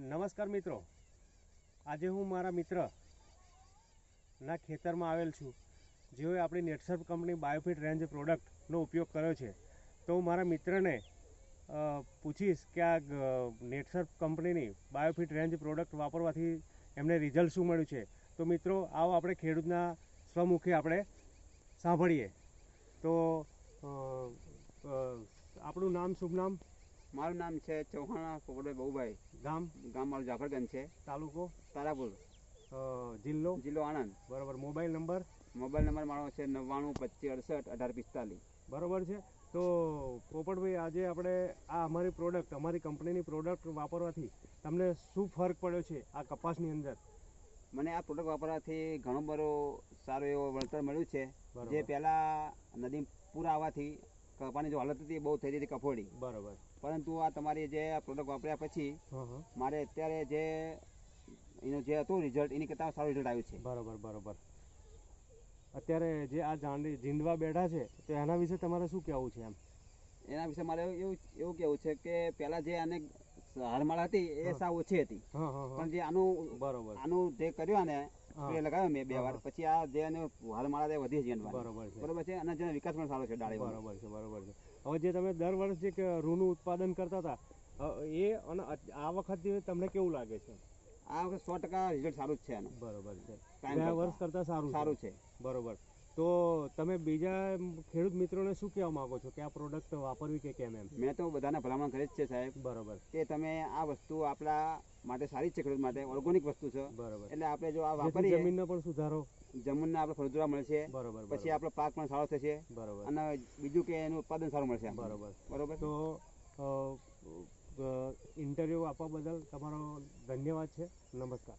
નમસ્કાર મિત્રો. આજે હું મારા મિત્ર ના ખેતરમાં આવેલ છું. જેઓએ આપણી નેટસર્ફ કંપની બાયોફિટ રેન્જ પ્રોડક્ટનો ઉપયોગ કર્યો છે. તો હું મારા મિત્રને પૂછીશ કે આ નેટસર્ફ કંપનીની બાયોફિટ રેન્જ પ્રોડક્ટ વાપરવાથી એમને રિઝલ્ટ શું મળ્યું છે? તો મિત્રો, આવો આપણે ખેડૂતના સ્વમુખે આપણે સાંભળીએ. તો આપણું નામ, શુભ નામ? મારું નામ છે ચૌહાણ પોપટભાઈ બહુભાઈ. ગામ? ગામ મારું જાફરગંજ છે. તાલુકો? તારાપુર. જિલ્લો? જિલ્લો આણંદ. બરોબર મોબાઈલ નંબર? મોબાઈલ નંબર મારો છે નવ્વાણું પચીસ અડસઠ અઢાર પિસ્તાલીસ. બરોબર છે. તો પોપટભાઈ આજે આપણે આ અમારી પ્રોડક્ટ અમારી કંપનીની પ્રોડક્ટ વાપરવાથી તમને શું ફરક પડ્યો છે આ કપાસની અંદર? મને આ પ્રોડક્ટ વાપરવાથી ઘણો બધો સારો એવો વળતર મળ્યું છે. જે પહેલાં નદી પૂર આવવાથી કપાની જો હાલત હતી બહુ થઈ હતી કફોડી. બરોબર. પરંતુ આ તમારી જે પ્રોડક્ટ વાપર્યા પછી મારે અત્યારે જે એનું જે હતું રિઝલ્ટ એની કરતાં સારું રિઝલ્ટ આવ્યું છે. બરોબર બરોબર. અત્યારે જે આ જાંડી જીંદવા બેઠા છે તો એના વિશે તમારે શું કહેવું છે એમ? એના વિશે મારે એવું એવું કહેવું છે કે પહેલાં જે આને હારમાળ હતી એ સાવ ઓછી હતી. પણ જે આનું બરોબર. આનું જે કર્યું આને સ્પ્રે લગાવ્યો મેં બે વાર. પછી આ જે આને હારમાળા તે વધી છે બરોબર છે. બરોબર છે? અને જેનો વિકાસ પણ સારો છે ડાળી બરોબર છે બરોબર છે. હવે જે તમે દર વર્ષ જે રૂનું ઉત્પાદન કરતા હતા એ અને આ વખતે તમને કેવું લાગે છે? આ વખત સો ટકા રિઝલ્ટ સારું જ છે બરોબર છે. ગયા વર્ષ કરતા સારું સારું છે. બરોબર. તો તમે બીજા ખેડૂત મિત્રોને શું કહેવા માંગો છો? કે આ પ્રોડક્ટ વાપરવી કે કેમ એમ? મેં તો બધાને ભલામણ કરી જ છે સાહેબ. બરોબર. કે તમે આ વસ્તુ આપણા માટે સારી છે ખેડૂત માટે ઓર્ગોનિક વસ્તુ છે. બરોબર. એટલે આપણે જો આ વાપરીએ જમીનનો પણ સુધારો. જમીનને આપણે ફળદ્રુપતા મળશે બરોબર પછી આપણો પાક પણ સારો થશે. બરોબર. અને બીજું કે એનું ઉત્પાદન સારું મળશે બરોબર. બરોબર? તો ઇન્ટરવ્યૂ આપવા બદલ તમારો ધન્યવાદ છે. નમસ્કાર.